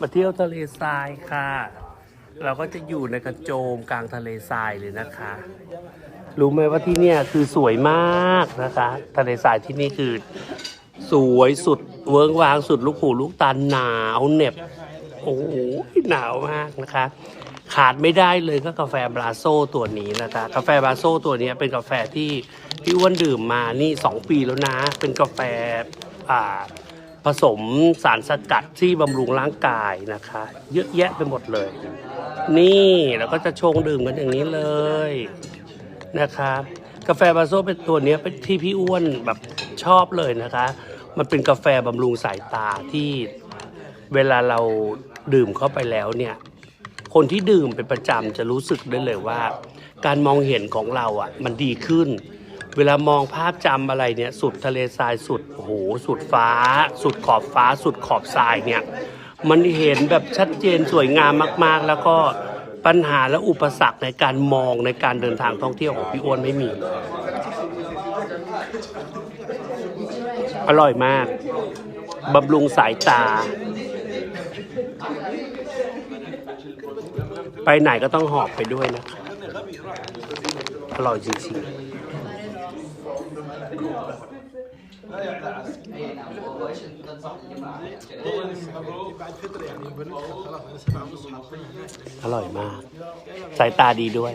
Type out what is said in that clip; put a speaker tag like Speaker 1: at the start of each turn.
Speaker 1: มาเที่ยวทะเลทรายค่ะ เราก็จะอยู่ในกระโจมกลางทะเลทรายเลยนะคะ รู้ไหมว่าที่เนี่ยคือสวยมากนะคะ ทะเลทรายที่นี่คือ สวยสุดเวิ้งวางสุดลูกหูลูกตาหนาวเหน็บ โอ้โหหนาวมากนะคะ ขาดไม่ได้เลยก็กาแฟบราโซตัวนี้นะคะ กาแฟบราโซตัวนี้เป็นกาแฟที่พี่อ้วนดื่มมานี่2ปีแล้วนะ เป็นกาแฟอ่า ผสมสารสกัดที่บำรุงร่างกายนะคะ เยอะแยะไปหมดเลย นี่เราก็จะชงดื่มกันอย่างนี้เลยนะคะกาแฟบาโซเป็นตัวนี้เป็นที่พี่อ้วนแบบชอบเลยนะคะ มันเป็นกาแฟบำรุงสายตาที่เวลาเราดื่มเข้าไปแล้วเนี่ย คนที่ดื่มเป็นประจำจะรู้สึกได้เลยว่า การมองเห็นของเราอะมันดีขึ้น เวลามองภาพจำอะไรเนี่ยสุดทะเลทรายสุดโอ้โหสุดฟ้า สุดขอบฟ้า สุดขอบทรายเนี่ยมันเห็นแบบชัดเจนสวยงามมาก ๆ แล้วก็ปัญหาและอุปสรรคในการมองในการเดินทางท่องเที่ยวของพี่อ้วนไม่มี อร่อยมากบำรุงสายตา ไปไหนก็ต้องหอบไปด้วยนะคะอร่อยจริงๆ อร่อยมาก สายตาดีด้วย